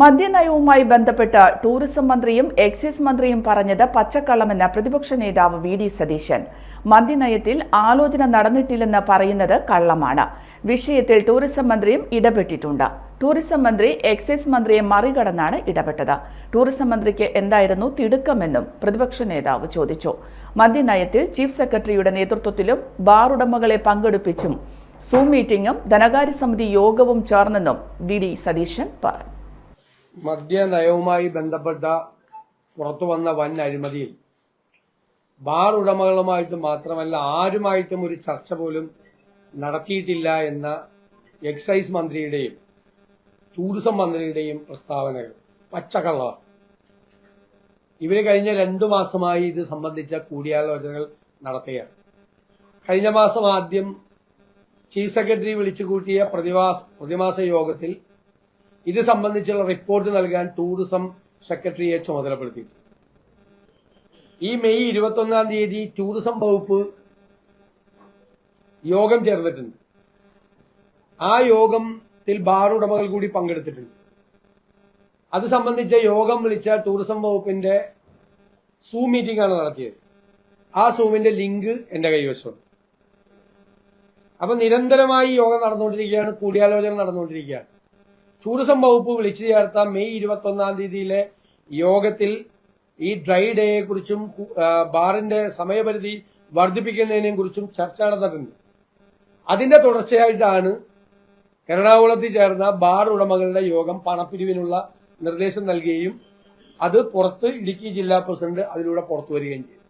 മദ്യനയവുമായി ബന്ധപ്പെട്ട് ടൂറിസം മന്ത്രിയും എക്സൈസ് മന്ത്രിയും പറഞ്ഞത് പച്ചക്കള്ളമെന്ന പ്രതിപക്ഷ നേതാവ് വി ഡി സതീശൻ. മദ്യനയത്തിൽ ആലോചന നടന്നിട്ടില്ലെന്ന് പറയുന്നത് കള്ളമാണ്. വിഷയത്തിൽ ടൂറിസം മന്ത്രിയും ഇടപെട്ടിട്ടുണ്ട്. ടൂറിസം മന്ത്രി എക്സൈസ് മന്ത്രിയെ മറികടന്നാണ് ഇടപെട്ടത്. ടൂറിസം മന്ത്രിക്ക് എന്തായിരുന്നു തിടുക്കമെന്നും പ്രതിപക്ഷ നേതാവ് ചോദിച്ചു. മദ്യനയത്തിൽ ചീഫ് സെക്രട്ടറിയുടെ നേതൃത്വത്തിലും ബാർ ഉടമകളെ പങ്കെടുപ്പിച്ചും സൂം മീറ്റിംഗും ധനകാര്യ സമിതി യോഗവും ചേർന്നെന്നും വി ഡി സതീശൻ പറഞ്ഞു. മദ്യനയവുമായി ബന്ധപ്പെട്ട പുറത്തുവന്ന വൻ അഴിമതിയിൽ. ബാർ ഉടമകളുമായിട്ട് മാത്രമല്ല ആരുമായിട്ടും ഒരു ചർച്ച പോലും നടത്തിയിട്ടില്ല എന്ന എക്സൈസ് മന്ത്രിയുടെയും ടൂറിസം മന്ത്രിയുടെയും പ്രസ്താവനകൾ. പച്ചക്കള്ളമാണ് ഇവർ കഴിഞ്ഞ രണ്ടു മാസമായി ഇത് സംബന്ധിച്ച കൂടിയാലോചനകൾ നടത്തുകയാണ് കഴിഞ്ഞ മാസം ആദ്യം ചീഫ് സെക്രട്ടറി വിളിച്ചു കൂട്ടിയ പ്രതിമാസ യോഗത്തിൽ ഇത് സംബന്ധിച്ചുള്ള റിപ്പോർട്ട് നൽകാൻ ടൂറിസം സെക്രട്ടറിയെ ചുമതലപ്പെടുത്തി. ഈ മെയ് ഇരുപത്തൊന്നാം തീയതി ടൂറിസം വകുപ്പ് യോഗം ചേർന്നിട്ടുണ്ട്. ആ യോഗത്തിൽ ബാർ ഉടമകൾ കൂടി പങ്കെടുത്തിട്ടുണ്ട്. അത് സംബന്ധിച്ച യോഗം വിളിച്ച ടൂറിസം വകുപ്പിന്റെ സൂം മീറ്റിംഗ് ആണ് നടത്തിയത്. ആ സൂമിന്റെ ലിങ്ക് എന്റെ കൈവശമുണ്ട്. അപ്പൊ നിരന്തരമായി യോഗം നടന്നുകൊണ്ടിരിക്കുകയാണ് കൂടിയാലോചന നടന്നുകൊണ്ടിരിക്കുകയാണ്. ടൂറിസം വകുപ്പ് വിളിച്ചു ചേർത്ത മെയ് ഇരുപത്തി ഒന്നാം തീയതിയിലെ യോഗത്തിൽ ഈ ഡ്രൈ ഡേയെ കുറിച്ചും ബാറിന്റെ സമയപരിധി വർദ്ധിപ്പിക്കുന്നതിനെ കുറിച്ചും ചർച്ച നടന്നിട്ടുണ്ട്. അതിന്റെ തുടർച്ചയായിട്ടാണ് എറണാകുളത്ത് ചേർന്ന ബാർ ഉടമകളുടെ യോഗം പണപ്പിരിവിനുള്ള നിർദ്ദേശം നൽകുകയും അത് പുറത്ത് ഇടുക്കി ജില്ലാ പ്രസിഡന്റ് അതിലൂടെ പുറത്തു വരികയും ചെയ്തു.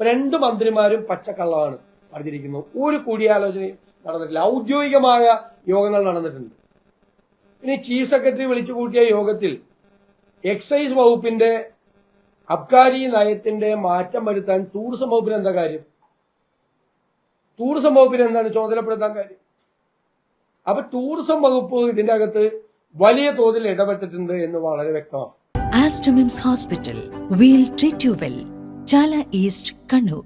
രണ്ട് മന്ത്രിമാരും പച്ചക്കള്ളമാണ് പറഞ്ഞിരിക്കുന്നത്. ഒരു കൂടിയാലോചനയും നടന്നിട്ടില്ല. ഔദ്യോഗികമായ യോഗങ്ങൾ നടന്നിട്ടുണ്ട്. ഇനി ചീഫ് സെക്രട്ടറി വിളിച്ചു കൂട്ടിയ യോഗത്തിൽ എക്സൈസ് വകുപ്പിന്റെ അബ്കാരി നയത്തിന്റെ മാറ്റം വരുത്താൻ ടൂറിസം വകുപ്പിന് എന്താ കാര്യം? ടൂറിസം വകുപ്പിന് എന്താണ് ചുമതലപ്പെടുത്താൻ കാര്യം? അപ്പൊ ടൂറിസം വകുപ്പ് ഇതിന്റെ അകത്ത് വലിയ തോതിൽ ഇടപെട്ടിട്ടുണ്ട് എന്ന് വളരെ വ്യക്തമാണ്. Aster MIMS hospital will treat you well Chala east Kannur.